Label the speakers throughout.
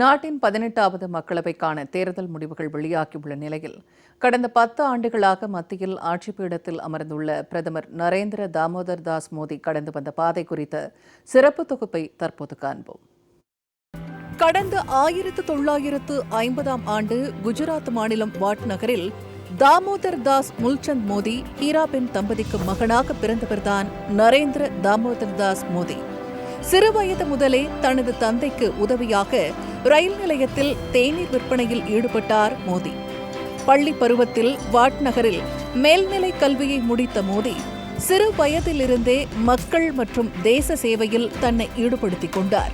Speaker 1: நாட்டின் பதினெட்டாவது மக்களவைக்கான தேர்தல் முடிவுகள் வெளியாகியுள்ள நிலையில் கடந்த பத்து ஆண்டுகளாக மத்தியில் ஆட்சி பீடத்தில் அமர்ந்துள்ள பிரதமர் நரேந்திர தாமோதர் தாஸ் மோடி கடந்து வந்த பாதை குறித்த சிறப்பு தொகுப்பை தற்போது காண்போம். கடந்த ஆயிரத்து தொள்ளாயிரத்து ஐம்பதாம் ஆண்டு குஜராத் மாநிலம் வாட் நகரில் தாமோதர் தாஸ் முல்சந்த் மோடி ஹீராபென் தம்பதிக்கு மகனாக பிறந்தவர்தான் நரேந்திர தாமோதர் தாஸ் மோடி. சிறுவயது முதலே தனது தந்தைக்கு உதவியாக ரயில் நிலையத்தில் தேநீர் விற்பனையில் ஈடுபட்டார் மோடி பள்ளி பருவத்தில் வாட் நகரில் மேல்நிலை கல்வியை முடித்த மோடி சிறு வயதிலிருந்தே மக்கள் மற்றும் தேச சேவையில் தன்னை ஈடுபடுத்திக் கொண்டார்.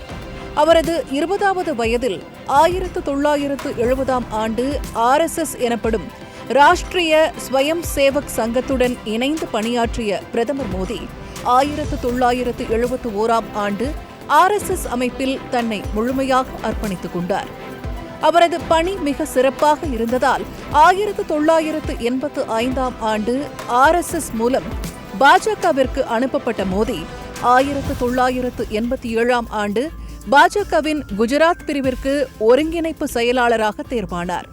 Speaker 1: அவரது இருபதாவது வயதில் ஆயிரத்து தொள்ளாயிரத்து எழுபதாம் ஆண்டு ஆர்எஸ்எஸ் எனப்படும் ராஷ்டிரிய ஸ்வயம் சேவக் சங்கத்துடன் இணைந்து பணியாற்றிய பிரதமர் மோடி ஆயிரத்து தொள்ளாயிரத்து எழுபத்து ஓராம் ஆண்டு ஆர்எஸ்எஸ் அமைப்பில் தன்னை முழுமையாக அர்ப்பணித்துக் கொண்டார். அவரது பணி மிக சிறப்பாக இருந்ததால் ஆயிரத்து தொள்ளாயிரத்து எண்பத்து ஐந்தாம் ஆண்டு ஆர்எஸ்எஸ் மூலம் பாஜகவிற்கு அனுப்பப்பட்ட மோடி ஆயிரத்து தொள்ளாயிரத்து எண்பத்தி ஏழாம் ஆண்டு பாஜகவின் குஜராத் பிரிவிற்கு ஒருங்கிணைப்பு செயலாளராக தேர்வானார்.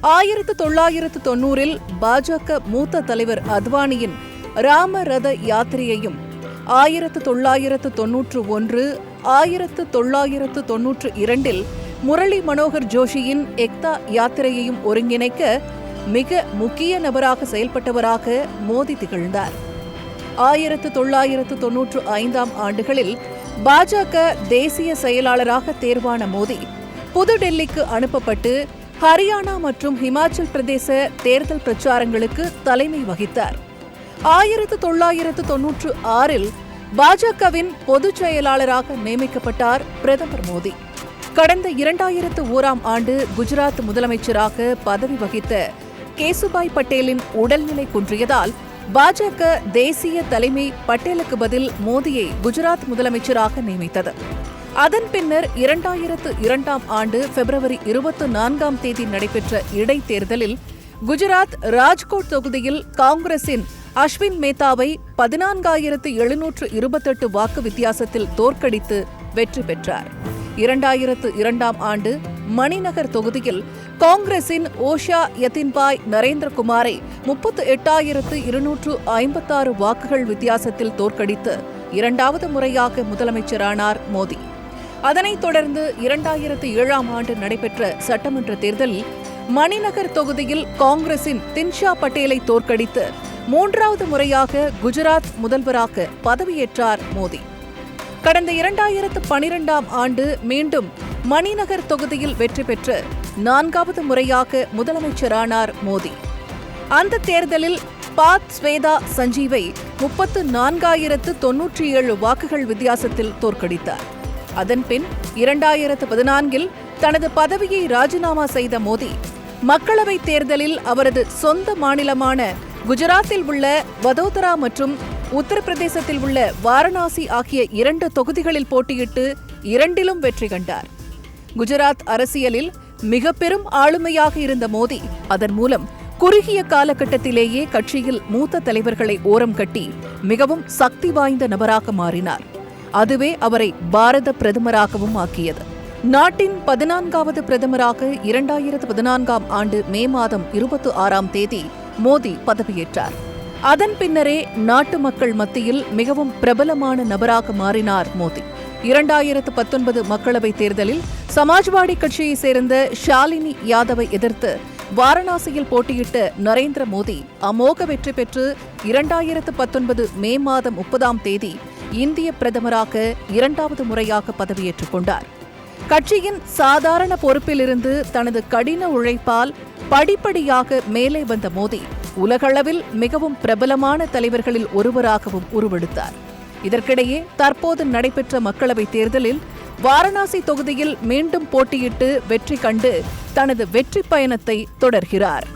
Speaker 1: ஆயிரத்து தொள்ளாயிரத்து தொன்னூறில் பாஜக மூத்த தலைவர் அத்வானியின் ராம ரத யாத்திரையையும் ஆயிரத்து தொள்ளாயிரத்து தொன்னூற்று ஒன்று ஆயிரத்து தொள்ளாயிரத்து தொன்னூற்று இரண்டில் முரளி மனோகர் ஜோஷியின் எக்தா யாத்திரையையும் ஒருங்கிணைக்க மிக முக்கிய நபராக செயல்பட்டவராக மோடி திகழ்ந்தார். ஆயிரத்து தொள்ளாயிரத்து தொன்னூற்று ஐந்தாம் ஆண்டுகளில் பாஜக தேசிய செயலாளராக தேர்வான மோடி புதுடெல்லிக்கு அனுப்பப்பட்டு ஹரியானா மற்றும் ஹிமாச்சல் பிரதேச தேர்தல் பிரச்சாரங்களுக்கு தலைமை வகித்தார். ஆயிரத்து தொள்ளாயிரத்து தொன்னூற்று ஆறில் பாஜகவின் பொதுச் செயலாளராக நியமிக்கப்பட்டார் பிரதமர் மோடி. கடந்த இரண்டாயிரத்து ஓராம் ஆண்டு குஜராத் முதலமைச்சராக பதவி வகித்த கேசுபாய் பட்டேலின் உடல்நிலை குன்றியதால் பாஜக தேசிய தலைமை பட்டேலுக்கு பதில் மோடியை குஜராத் முதலமைச்சராக நியமித்தது. அதன் பின்னர் இரண்டாயிரத்து இரண்டாம் ஆண்டு பிப்ரவரி இருபத்தி நான்காம் தேதி நடைபெற்ற இடைத்தேர்தலில் குஜராத் ராஜ்கோட் தொகுதியில் காங்கிரசின் அஸ்வின் மேத்தாவை பதினான்காயிரத்து எழுநூற்று இருபத்தெட்டு வாக்கு வித்தியாசத்தில் தோற்கடித்து வெற்றி பெற்றார். இரண்டாயிரத்து இரண்டாம் ஆண்டு மணிநகர் தொகுதியில் காங்கிரசின் ஓஷா யதின்பாய் நரேந்திரகுமாரை முப்பத்து எட்டாயிரத்து இருநூற்று ஐம்பத்தாறு வாக்குகள் வித்தியாசத்தில் தோற்கடித்து இரண்டாவது முறையாக முதலமைச்சரானார் மோடி. அதனைத் தொடர்ந்து இரண்டாயிரத்து ஏழாம் ஆண்டு நடைபெற்ற சட்டமன்ற தேர்தலில் மணிநகர் தொகுதியில் காங்கிரசின் தின்ஷா பட்டேலை தோற்கடித்து மூன்றாவது முறையாக குஜராத் முதல்வராக பதவியேற்றார் மோடி. கடந்த இரண்டாயிரத்து பனிரெண்டாம் ஆண்டு மீண்டும் மணிநகர் தொகுதியில் வெற்றி பெற்று நான்காவது முறையாக முதலமைச்சரானார் மோடி. அந்த தேர்தலில் பாத் ஸ்வேதா சஞ்சீவை முப்பத்து நான்காயிரத்து தொன்னூற்றி ஏழு வாக்குகள் வித்தியாசத்தில் தோற்கடித்தார். அதன்பின் இரண்டாயிரத்து பதினான்கில் தனது பதவியை ராஜினாமா செய்த மோடி மக்களவைத் தேர்தலில் அவரது சொந்த மாநிலமான குஜராத்தில் உள்ள வதோதரா மற்றும் உத்தரப்பிரதேசத்தில் உள்ள வாரணாசி ஆகிய இரண்டு தொகுதிகளில் போட்டியிட்டு இரண்டிலும் வெற்றி கண்டார். குஜராத் அரசியலில் மிக பெரும் ஆளுமையாக இருந்த மோடி அதன் மூலம் குறுகிய காலகட்டத்திலேயே கட்சியில் மூத்த தலைவர்களை ஓரம் கட்டி மிகவும் சக்தி வாய்ந்த நபராக மாறினார். அதுவே அவரை பாரத பிரதமராகவும் ஆக்கியது. நாட்டின் பதினான்காவது பிரதமராக இரண்டாயிரத்து பதினான்காம் ஆண்டு மே மாதம் இருபத்தி ஆறாம் தேதி மோடி பதவியேற்றார். அதன் பின்னரே நாட்டு மக்கள் மத்தியில் மிகவும் பிரபலமான நபராக மாறினார் மோடி இரண்டாயிரத்து பத்தொன்பது மக்களவைத் தேர்தலில் சமாஜ்வாடி கட்சியைச் சேர்ந்த ஷாலினி யாதவை எதிர்த்து வாரணாசியில் போட்டியிட்ட நரேந்திர மோடி அமோக வெற்றி பெற்று இரண்டாயிரத்து பத்தொன்பது மே மாதம் முப்பதாம் தேதி இந்திய பிரதமராக இரண்டாவது முறையாக பதவியேற்றுக் கொண்டார். கட்சியின் சாதாரண பொறுப்பிலிருந்து தனது கடின உழைப்பால் படிப்படியாக மேலே வந்த மோடி உலகளவில் மிகவும் பிரபலமான தலைவர்களில் ஒருவராகவும் உருவெடுத்தார். இதற்கிடையே தற்போது நடைபெற்ற மக்களவைத் தேர்தலில் வாரணாசி தொகுதியில் மீண்டும் போட்டியிட்டு வெற்றி கண்டு தனது வெற்றி பயணத்தை தொடர்கிறார்.